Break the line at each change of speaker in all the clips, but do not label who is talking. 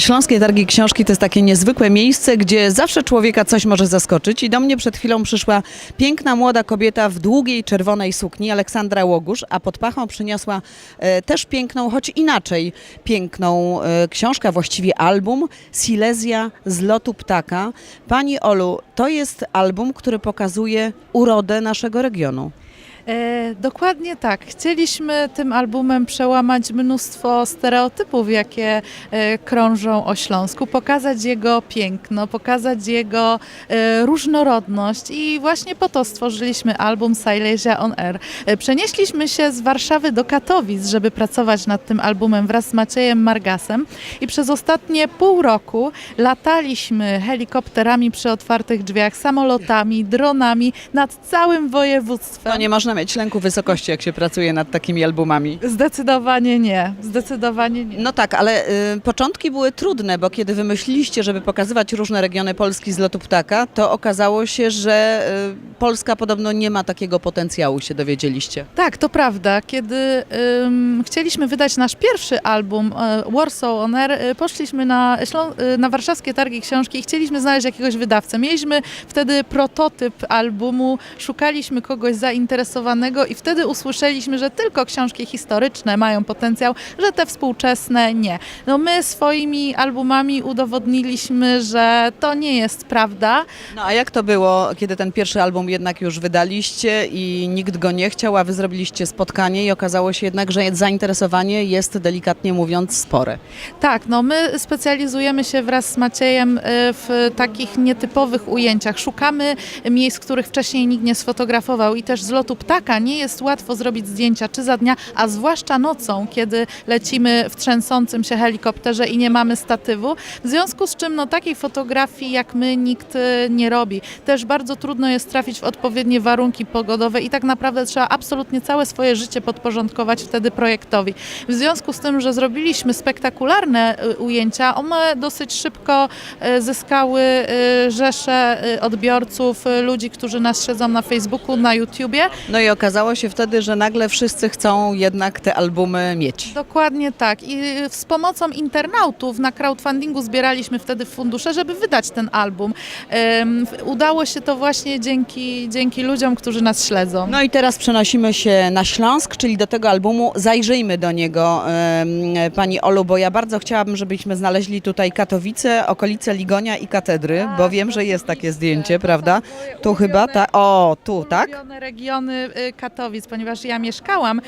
Śląskie Targi Książki to jest takie niezwykłe miejsce, gdzie zawsze człowieka coś może zaskoczyć. I do mnie przed chwilą przyszła piękna młoda kobieta w długiej czerwonej sukni, Aleksandra Łogusz, a pod pachą przyniosła e, też piękną, choć inaczej piękną e, książkę, właściwie album Silesia z lotu ptaka. Pani Olu, to jest album, który pokazuje urodę naszego regionu.
E, dokładnie tak. Chcieliśmy tym albumem przełamać mnóstwo stereotypów, jakie e, krążą o Śląsku, pokazać jego piękno, pokazać jego e, różnorodność i właśnie po to stworzyliśmy album Silesia on Air. Przenieśliśmy się z Warszawy do Katowic, żeby pracować nad tym albumem wraz z Maciejem Margasem i przez ostatnie pół roku lataliśmy helikopterami przy otwartych drzwiach, samolotami, dronami nad całym województwem.
No nie można mieć lęku wysokości, jak się pracuje nad takimi albumami.
Zdecydowanie nie, zdecydowanie nie.
No tak, ale y, początki były trudne, bo kiedy wymyśliliście, żeby pokazywać różne regiony Polski z lotu ptaka, to okazało się, że y, Polska podobno nie ma takiego potencjału, się dowiedzieliście.
Tak, to prawda. Kiedy ym, chcieliśmy wydać nasz pierwszy album e, Warsaw On Air, e, poszliśmy na, Ślą- e, na warszawskie targi książki i chcieliśmy znaleźć jakiegoś wydawcę. Mieliśmy wtedy prototyp albumu, szukaliśmy kogoś zainteresowanego i wtedy usłyszeliśmy, że tylko książki historyczne mają potencjał, że te współczesne nie. No my swoimi albumami udowodniliśmy, że to nie jest prawda.
No a jak to było, kiedy ten pierwszy album jednak już wydaliście i nikt go nie chciał, a wy zrobiliście spotkanie i okazało się jednak, że zainteresowanie jest delikatnie mówiąc spore.
Tak, no my specjalizujemy się wraz z Maciejem y, w takich nietypowych ujęciach. Szukamy miejsc, których wcześniej nikt nie sfotografował i też z lotu ptaka nie jest łatwo zrobić zdjęcia czy za dnia, a zwłaszcza nocą, kiedy lecimy w trzęsącym się helikopterze i nie mamy statywu. W związku z czym no, takiej fotografii jak my nikt y, nie robi. Też bardzo trudno jest trafić w odpowiednie warunki pogodowe i tak naprawdę trzeba absolutnie całe swoje życie podporządkować wtedy projektowi. W związku z tym, że zrobiliśmy spektakularne y, ujęcia, one dosyć szybko y, zyskały rzesze odbiorców, ludzi, którzy nas śledzą na Facebooku, na YouTubie.
No i okazało się wtedy, że nagle wszyscy chcą jednak te albumy mieć.
Dokładnie tak. I y, z pomocą internautów na crowdfundingu zbieraliśmy wtedy fundusze, żeby wydać ten album. W- Udało się to właśnie dzięki, dzięki ludziom, którzy nas śledzą.
No i teraz przenosimy się na Śląsk, czyli do tego albumu. Zajrzyjmy do niego, em, Pani Olu, bo ja bardzo chciałabym, żebyśmy znaleźli tutaj Katowice, okolice Ligonia i Katedry, bo wiem, że jest takie zdjęcie, prawda? Tu chyba, tak? O, tu, tak?
Regiony Katowic, ponieważ ja mieszkałam y,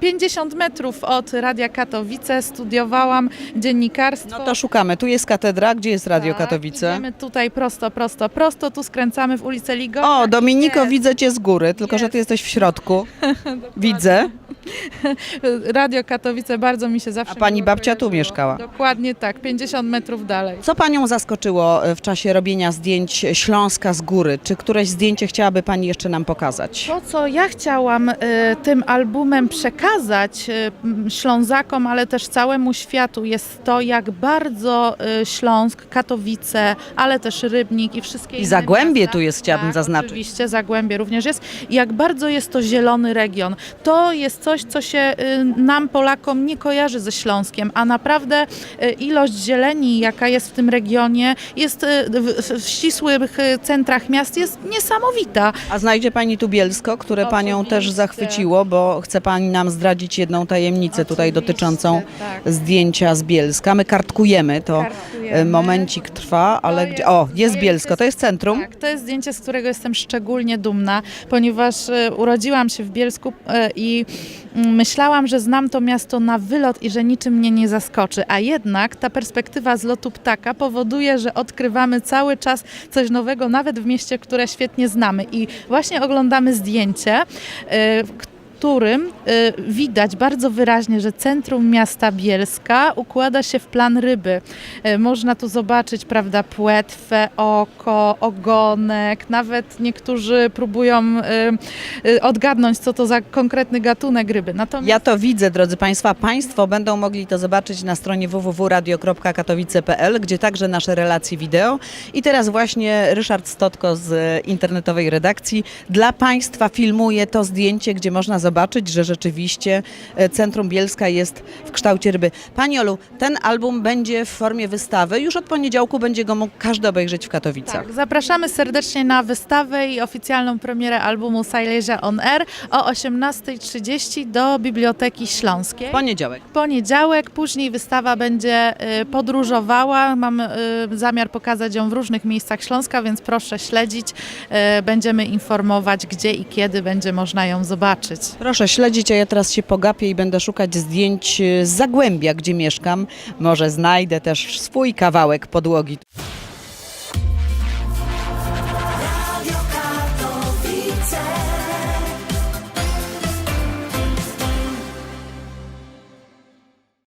50 metrów od Radia Katowice, studiowałam dziennikarstwo.
No to szukamy. Tu jest katedra, gdzie jest Radio
Tak,
Katowice?
Idziemy tutaj prosto, prosto, prosto, tu skręcamy w ulicę Ligonia.
O, Dominiko,
Jest.
widzę Cię z góry, tylko że Ty jesteś w środku. Widzę.
Radio Katowice bardzo mi się zawsze
A pani
miło
babcia tu
kojarzyło.
mieszkała?
Dokładnie tak, 50 metrów dalej.
Co Panią zaskoczyło e, w czasie robienia zdjęć Śląska z góry? Czy któreś zdjęcie chciałaby Pani jeszcze nam pokazać?
To, co ja chciałam y, tym albumem przekazać m, Ślązakom, ale też całemu światu, jest to, jak bardzo Śląsk, Katowice, ale też Rybnik i wszystkie
I
inne
Zagłębie
miasta,
tu jest, chciałabym
tak,
zaznaczyć.
Oczywiście, Zagłębie również jest. I Jak bardzo jest to zielony region. To jest coś, co się y, nam, Polakom, nie kojarzy ze Śląskiem, a naprawdę y, ilość zieleni, jaka jest w tym regionie, jest y, w, w ścisłych centrach miast, jest niesamowita.
A znajdzie Pani tu Bielsko, które Panią też zachwyciło, bo chce Pani nam zdradzić jedną tajemnicę tutaj
Oczywiście,
dotyczącą
tak.
zdjęcia z Bielska. My kartkujemy, to
Kartkujemy.
momencik trwa, ale
To
gdzie... O,
jest
jest Bielsko, to jest centrum?
Tak, to jest zdjęcie, z którego jestem szczególnie dumna, ponieważ urodziłam się w Bielsku i myślałam, że znam to miasto na wylot i że niczym mnie nie zaskoczy, a jednak ta perspektywa z lotu ptaka powoduje, że odkrywamy cały czas coś nowego, nawet w mieście, które świetnie znamy. I właśnie oglądamy zdjęcie, w którym y, widać bardzo wyraźnie, że centrum miasta Bielska układa się w plan ryby. Y, można tu zobaczyć, prawda, płetwę, oko, ogonek, nawet niektórzy próbują y, odgadnąć, co to za konkretny gatunek ryby. Natomiast
Ja to widzę, drodzy Państwo. Państwo będą mogli to zobaczyć na stronie www.radio.katowice.pl, gdzie także nasze relacje wideo. I teraz właśnie Ryszard Stotko z internetowej redakcji dla Państwa filmuje to zdjęcie, gdzie można zobaczyć zobaczyć, że rzeczywiście e, Centrum Bielska jest w kształcie ryby. Pani Olu, ten album będzie w formie wystawy. Już od poniedziałku będzie go mógł każdy obejrzeć w Katowicach.
Tak, zapraszamy serdecznie na wystawę i oficjalną premierę albumu Silesia On Air o 18.30 do Biblioteki Śląskiej.
Poniedziałek.
poniedziałek, później wystawa będzie y, podróżowała. Mam y, zamiar pokazać ją w różnych miejscach Śląska, więc proszę śledzić. Y, Będziemy informować, gdzie i kiedy będzie można ją zobaczyć.
Proszę śledzić, a ja teraz się pogapię i będę szukać zdjęć e, z Zagłębia, gdzie mieszkam. Może znajdę też swój kawałek podłogi.